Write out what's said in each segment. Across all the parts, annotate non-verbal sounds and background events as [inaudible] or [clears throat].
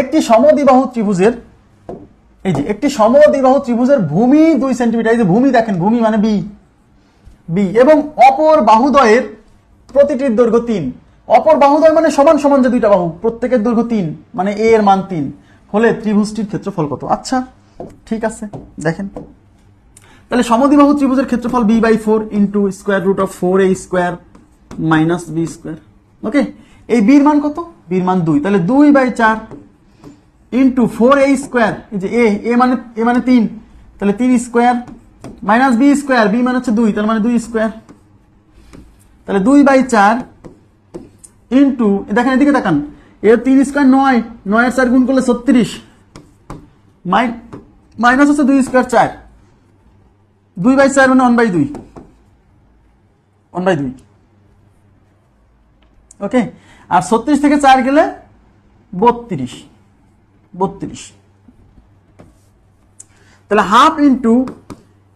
একটি সমদ্বিবাহু ত্রিভুজের, এই যে, একটি সমদ্বিবাহু ত্রিভুজের ভূমি দুই সেন্টিমিটার, এই যে ভূমি দেখেন, ভূমি মানে বি বি এবং অপর বাহুদয়ের প্রতিটির দৈর্ঘ্য তিন। অপর বাহুদয় মানে সমান সমান যে দুইটা বাহু, প্রত্যেকের দৈর্ঘ্য তিন মানে এ এর মান তিন। হলে ত্রিভুজটির ক্ষেত্রফল কত? আচ্ছা ঠিক আছে, দেখেন। তাহলে সমদ্বিবাহু ত্রিভুজের ক্ষেত্রফল B by four into square root of four A square minus B square okay এই বির মান কত? বির মান দুই। তাহলে দুই বাই চার ইন্টু ফোর এ স্কোয়ার এই যে এ এ মানে এ মানে তিন। তাহলে তিন square minus B square B মানে হচ্ছে দুই, তার মানে দুই স্কোয়ার তাহলে দুই বাই চার ইন্টু দেখেন এদিকে দেখান এ তিন স্কোয়ার নয়, নয়ের চার গুণ করলে ছত্রিশ। মাইনাস হচ্ছে দুই স্কোয়ার চার। দুই বাই চার মানে ওয়ান বাই দুই। ওয়ান বাই দুই। ওকে আর ছত্রিশ থেকে চার গেলে বত্রিশ। বত্রিশ। তাহলে হাফ ইন্টু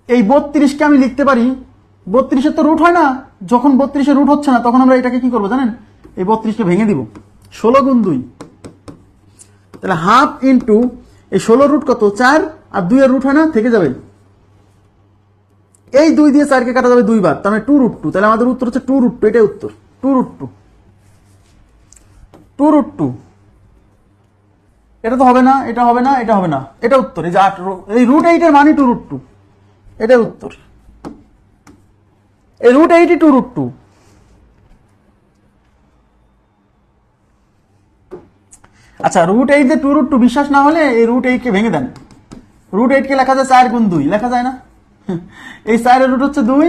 এই বত্রিশকে আমি লিখতে পারি বত্রিশের তো রুট হয় না, যখন বত্রিশের রুট হচ্ছে না, তখন আমরা এটাকে কি করব জানেন? এই বত্রিশকে ভেঙে দিব। ষোলো গুণ দুই। তাহলে হাফ ইন্টু এই ষোলো রুট কত? চার, আর দুইয়ের রুট হয় না, থেকে যাবে। এই দুই দিয়ে চারকে কাটা যাবে দুইবার, তার মানে টু রুট টু তাহলে আমাদের উত্তর হচ্ছে টু রুট টু এটাই উত্তর। Two root two two root two এটা তো হবে না, এটা হবে না, এটা হবে না। এটা উত্তর, এই যে আট এই রুট এইটের মানে টু রুট টু এটাই উত্তর। এই রুট এইটই টু রুট টু আচ্ছা রুট এইট যে টু রুট টু বিশ্বাস না হলে এই রুট এইটকে ভেঙে দেন। রুট এইটকে লেখা যায় চার গুণ দুই, লেখা যায় না? এই চারের রুট হচ্ছে দুই,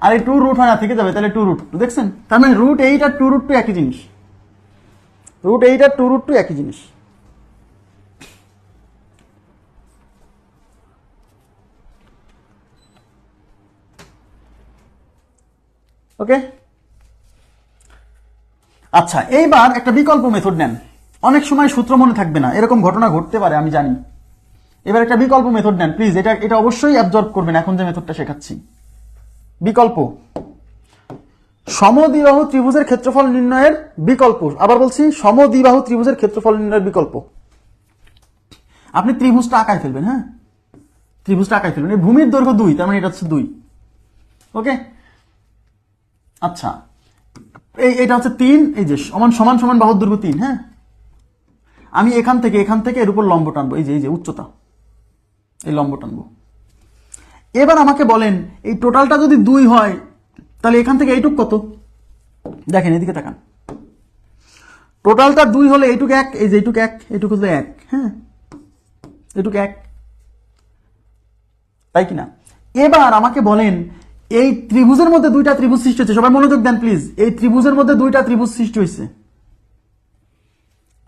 আর এই টু রুট হয় না, থেকে যাবে, তাহলে টু রুট টু দেখছেন? তার মানে রুট এইট আর টু রুট টু একই জিনিস। রুট এইট আর টু রুট টু একই জিনিস। ওকে আচ্ছা এইবার একটা বিকল্প মেথড নেন। অনেক সময় সূত্র মনে থাকবে না, এরকম ঘটনা ঘটতে পারে, আমি জানি। এবার একটা বিকল্প মেথড নেন প্লিজ এটা এটা অবশ্যই অ্যাবজর্ব করবেন, এখন যে মেথডটা শেখাচ্ছি। বিকল্প। সমদ্বিবাহু ত্রিভুজের ক্ষেত্রফল নির্ণয়ের বিকল্প। আবার বলছি, সমদ্বিবাহু ত্রিভুজের ক্ষেত্রফল নির্ণয়ের বিকল্প। আপনি ত্রিভুজটা আঁকায় ফেলবেন হ্যাঁ? ত্রিভুজটা আঁকায় ফেলবেন, এই ভূমির দৈর্ঘ্য দুই, তার মানে এটা হচ্ছে দুই। ওকে আচ্ছা এই এটা হচ্ছে তিন, এই যে সমান সমান সমান বাহুর দৈর্ঘ্য তিন হ্যাঁ? আমি এখান থেকে এখান থেকে এর উপর লম্ব টানবো, এই যে এই যে উচ্চতা, এই লম্ব টানবো। এবার আমাকে বলেন, এই টোটালটা যদি দুই হয়, তাহলে এখান থেকে এইটুক কত? দেখেন, এদিকে তাকান। টোটালটা দুই হলে এইটুক এক, এই যে এইটুক এক, এইটুক হলে এক হ্যাঁ? এইটুক এক। তাই কিনা? এবার আমাকে বলেন এই ত্রিভুজের মধ্যে দুইটা ত্রিভুজ সৃষ্টি হয়েছে। সবাই মনোযোগ দেন প্লিজ এই ত্রিভুজের মধ্যে দুইটা ত্রিভুজ সৃষ্টি হয়েছে।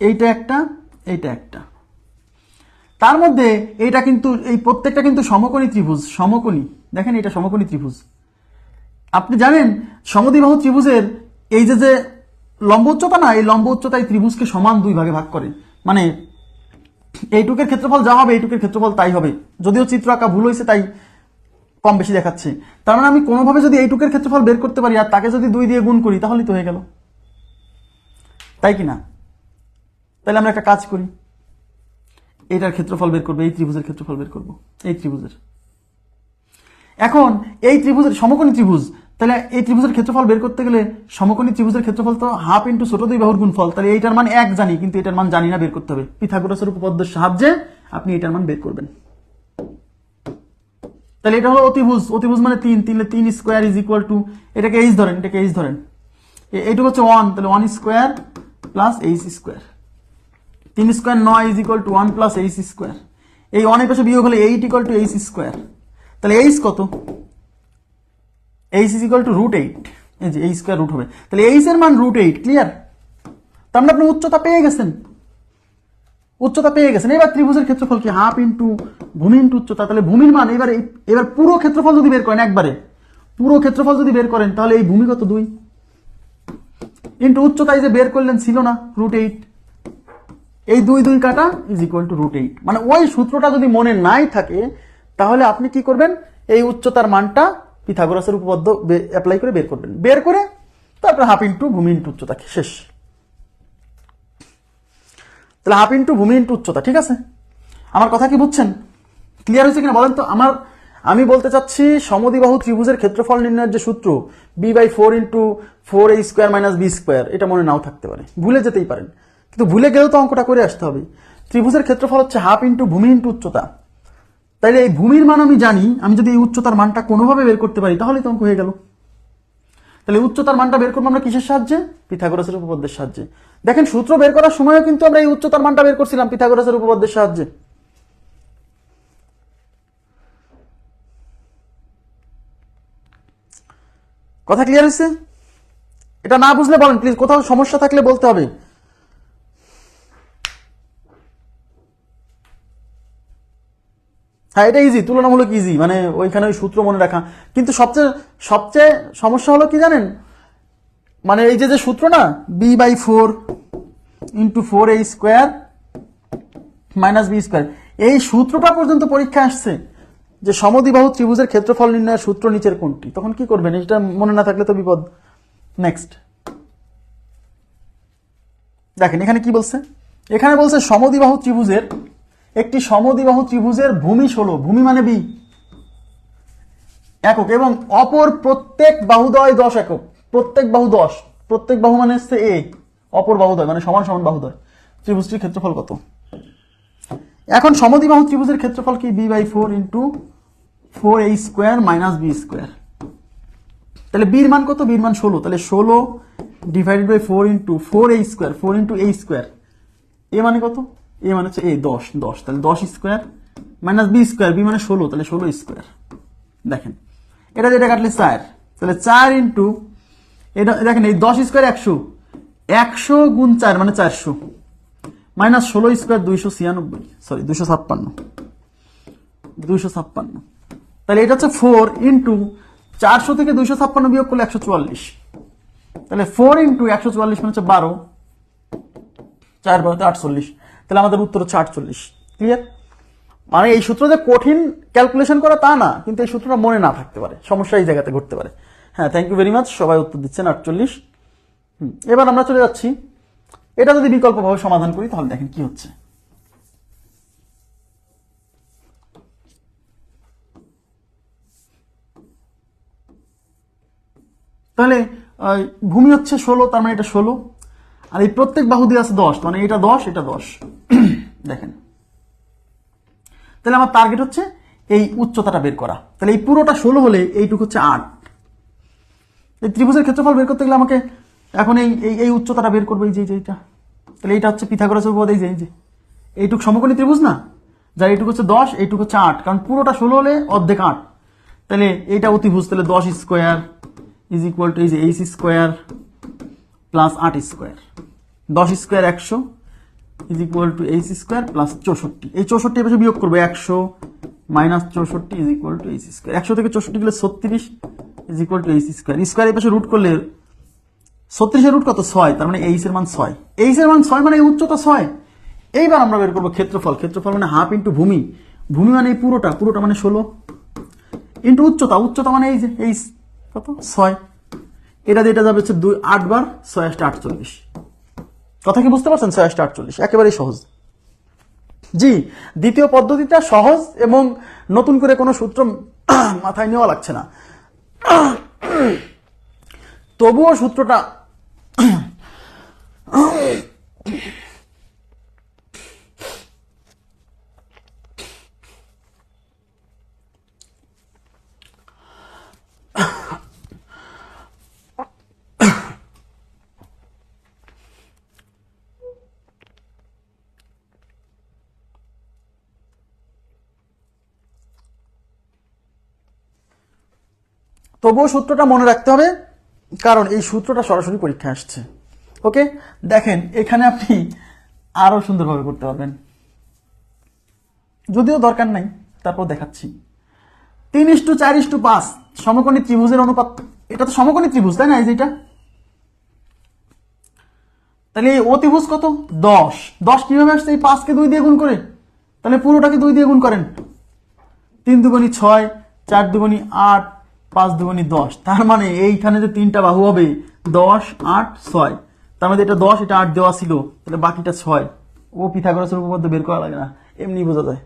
এইটা একটা এইটা একটা। তার মধ্যে এইটা কিন্তু, এই প্রত্যেকটা কিন্তু সমকোণী ত্রিভুজ, সমকোণী। দেখেন এটা সমকোণী ত্রিভুজ। আপনি জানেন, সমদ্বিবাহু ত্রিভুজের এই যে যে লম্ব উচ্চতা না, এই লম্ব উচ্চতা এই ত্রিভুজকে সমান দুই ভাগে ভাগ করে। মানে এইটুকের ক্ষেত্রফল যা হবে, এইটুকের ক্ষেত্রফল তাই হবে। যদিও চিত্র আঁকা ভুল হয়েছে, তাই কম বেশি দেখাচ্ছে। তার মানে আমি কোনোভাবে যদি এইটুকের ক্ষেত্রফল বের করতে পারি আর তাকে যদি দুই দিয়ে গুণ করি তাহলেই তো হয়ে গেল। তাই কি না? তাহলে আমরা একটা কাজ করি। এইটার ক্ষেত্রফল বের করব, এই ত্রিভুজের ক্ষেত্রফল বের করব, এই ত্রিভুজের। এখন এই ত্রিভুজের সমকোণী ত্রিভুজ, তাহলে এই ত্রিভুজের ক্ষেত্রফল বের করতে গেলে সমকোণী ত্রিভুজের ক্ষেত্রফল তো হাফ ইন্টু ছোট দুই বাহুর গুণফল, তাহলে এইটার মান এক জানি, কিন্তু এটার মান জানি না, বের করতে হবে। পিথাগোরাসের উপপাদ্যের সাহায্যে আপনি এটার মান বের করবেন। তাহলে এটা হলো অতিভুজ অতিভুজ মানে তিন তিনলে তিন স্কোয়ার ইজ ইকুয়াল টু এটাকে এইচ ধরেন, এটাকে এইচ ধরেন। এইটুকু হচ্ছে ওয়ান তাহলে one square plus H square তিন স্কোয়ার নয় is equal to one plus H square এই অনেক পাশে বিয়োগ হলে eight equal to H square তাহলে এইচ কত? H is equal to root eight এই যে এই স্কোয়ার রুট হবে। তাহলে এইচ এর মান রুট এইট ক্লিয়ার তার মানে আপনি উচ্চতা পেয়ে গেছেন। উচ্চতা পেয়ে গেছেন। এবার ত্রিভুজের ক্ষেত্রফল কি? হাফ ইন্টু ভূমি ইন্টু উচ্চতা। তাহলে ভূমির মান, এবার এবার পুরো ক্ষেত্রফল যদি বের করেন, একবারে, পুরো ক্ষেত্রফল যদি বের করেন, তাহলে এই ভূমি কত দুই। ইন্টু উচ্চতা এই যে বের করলেন ছিল না রুট এইট এই দুই দুই কাটা is equal to root eight মানে ওই সূত্রটা যদি মনে নাই থাকে, তাহলে আপনি কি করবেন? এই উচ্চতার মানটা পিথাগোরাসের উপপাদ্য অ্যাপ্লাই করে বের করবেন। বের করে তারপরে হাফ ইন্টু ভূমি ইন্টু উচ্চতা, শেষ। তাহলে হাফ ইন্টু, ভূমি ইন্টু উচ্চতা, ঠিক আছে? আমার কথা কি বুঝছেন? ক্লিয়ার হয়েছে কিনা বলেন তো? আমার, আমি বলতে চাচ্ছি সমদিবাহু ত্রিভুজের ক্ষেত্রফল নির্ণয়ের যে সূত্র B by four into four A square minus B square এটা মনে নাও থাকতে পারে। ভুলে যেতেই পারেন। কিন্তু ভুলে গেলেও তো অঙ্কটা করে আসতে হবে। ত্রিভুজের ক্ষেত্রফল হচ্ছে হাফ ইন্টু, ভূমি ইন্টু উচ্চতা। তাইলে এই ভূমির মান আমি জানি, আমি যদি এই উচ্চতার মানটা কোনোভাবে বের করতে পারি, তাহলেই তো অঙ্ক হয়ে গেল। তাহলে উচ্চতার মানটা বের করব আমরা কিসের সাহায্যে? পিথাগোরাসের উপপাদ্যের সাহায্যে। দেখেন সূত্র বের করার সময়ও কিন্তু আমরা এই উচ্চতার মানটা বের করছিলাম, পিথাগোরাসের উপপাদ্যের সাহায্যে। কথা ক্লিয়ার হয়েছে? এটা না বুঝলে বলেন প্লিজ কোথাও সমস্যা থাকলে বলতে হবে। হ্যাঁ এটা ইজি তুলনামূলক ইজি মানে ওইখানে ওই সূত্র মনে রাখা। কিন্তু সবচেয়ে সবচেয়ে সমস্যা হলো কি জানেন? মানে এই যে যে সূত্র না B by four into four A square minus B square এই সূত্রটা পর্যন্ত পরীক্ষা আসছে যে সমদিবাহু ত্রিভুজের ক্ষেত্রফল নির্ণয়ের সূত্র নিচের কোনটি। তখন কি করবেন? এটা মনে না থাকলে তো বিপদ। নেক্সট দেখেন, এখানে কি বলছে? এখানে বলছে সমদিবাহু ত্রিভুজের একটি সমদিবাহু ত্রিভুজের ভূমি ষোলো, ভূমি মানে বি একক এবং অপর প্রত্যেক বাহুদয় দশ একক। প্রত্যেক বাহু দশ, প্রত্যেক বাহু মানে হচ্ছে এ অপর বাহুদয় মানে সমান সমান বাহুদয় ত্রিভুজটির ক্ষেত্রফল কত? এখন সমদিবাহু ত্রিভুজের ক্ষেত্রফল কি? B by four into four A square minus B square. তাহলে বির মান কত? বির মান ষোলো। তাহলে ষোলো divided by four into four A square four into A square A মানে কত? এ মানে হচ্ছে এ, দশ দশ। তাহলে দশ square minus B square B মানে ষোলো, তাহলে ষোলো স্কোয়ার দেখেন। এটা যেটা কাটলে চার। তাহলে চার ইন্টু এটা দেখেন, এই দশ স্কোয়ার একশো। একশো গুণ চার মানে চারশো। মাইনাস ষোলো স্কোয়ার দুইশো ছিয়ানব্বই। সরি দুইশো ছাপ্পান্ন। দুইশো ছাপ্পান্ন। তাহলে এটা হচ্ছে ফোর ইন্টু চারশো থেকে দুইশো ছাপ্পান্ন বিয়োগ করলে একশো চুয়াল্লিশ। তাহলে ফোর ইন্টু একশো চুয়াল্লিশ মানে হচ্ছে বারো। চার বারোতে আটচল্লিশ। তাহলে আমাদের উত্তর হচ্ছে আটচল্লিশ। ক্লিয়ার মানে এই সূত্র যে কঠিন ক্যালকুলেশন করা তা না, কিন্তু এই সূত্রটা মনে না থাকতে পারে। সমস্যা এই জায়গাতে ঘটতে পারে। হ্যাঁ থ্যাংক ইউ ভেরি মাচ সবাই উত্তর দিচ্ছেন আটচল্লিশ। এবার আমরা চলে যাচ্ছি। এটা যদি বিকল্পভাবে সমাধান করি, তাহলে দেখেন কি হচ্ছে। তাহলে ভূমি হচ্ছে ষোলো, তার মানে এটা ষোলো। আর এই প্রত্যেক বাহু দিয়ে আছে দশ মানে এটা দশ এটা দশ। [clears throat] দেখেন। তাহলে আমার টার্গেট হচ্ছে এই উচ্চতাটা বের করা। তাহলে এই পুরোটা ষোলো হলে এইটুকু হচ্ছে আট। এই ত্রিভুজের ক্ষেত্রফল বের করতে গেলে আমাকে এখন এই, এই- উচ্চতাটা বের করব, এই যে এই যে, এইটা। তাহলে এইটা হচ্ছে পিথাগোরাসের উপপাদ্য, এই যে এই যে। এইটুক সমকোণী ত্রিভুজ না? যার এইটুকু হচ্ছে দশ, এইটুকু হচ্ছে আট, কারণ পুরোটা ষোলো হলে অর্ধেক আট। তাহলে এইটা অতিভুজ তাহলে দশ স্কোয়ার ইজ ইকুয়াল টু, এই যে, এইচ স্কোয়ার প্লাস আট স্কোয়ার। দশ স্কোয়ার একশো is equal to H square plus চৌষট্টি। এই চৌষট্টি এপাশে বিয়োগ করব একশো মাইনাস চৌষট্টি is equal to H square. একশো থেকে চৌষট্টি গেলে ছত্রিশ is equal to H square square এই পাশে রুট করলে ছত্রিশের রুট কত? ছয়। তার মানে এইচ এর মান ছয়। এইচ এর মান ছয় মানে উচ্চতা ছয়। এইবার আমরা বের করব ক্ষেত্রফল। ক্ষেত্রফল মানে হাফ ইন্টু ভূমি। ভূমি মানে এই পুরোটা। পুরোটা মানে ষোলো। ইন্টু উচ্চতা। উচ্চতা মানে এই যে, এই কত? ছয়। এটা দিয়ে এটা যাবে হচ্ছে দুই আট বার ছয় আসটা আটচল্লিশ। কথা কি বুঝতে পারছেন? ছয় আসটা আটচল্লিশ। একেবারেই সহজ। জি, দ্বিতীয় পদ্ধতিটা সহজ এবং নতুন করে কোনো সূত্র মাথায় নেওয়া লাগছে না। তবুও সূত্রটা তবুও সূত্রটা মনে রাখতে হবে, কারণ এই সূত্রটা সরাসরি পরীক্ষা আসছে। ওকে? দেখেন, এখানে আপনি আরও সুন্দরভাবে করতে পারবেন। যদিও দরকার নাই, তারপর দেখাচ্ছি। তিন ইস্টু চার ইস্টু পাঁচ, সমকোণী ত্রিভুজের অনুপাত, এটা তো সমকোণী ত্রিভুজ, তাই না, এই যেটা তাহলে এই অতিভুজ কত? দশ। দশ কীভাবে আসছে? এই পাঁচকে দুই দিয়ে গুণ করে। তাহলে পুরোটাকে দুই দিয়ে গুণ করেন। তিন দুগুণি ছয়, চার দুগুণি আট পাঁচ দুগুণি দশ। তার মানে এইখানে যে তিনটা বাহু হবে, দশ, আট, ছয়। তার মধ্যে এটা দশ, এটা আট দেওয়া ছিল, তাহলে বাকিটা ছয়। ও পিথাগোরাসের উপপাদ্য বের করা লাগে না, এমনি বোঝা যায়।